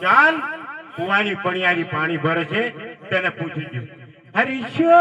ચાલ કુવાની પણિયારી પાણી ભરે છે તેને પૂછી દઉં હરીશો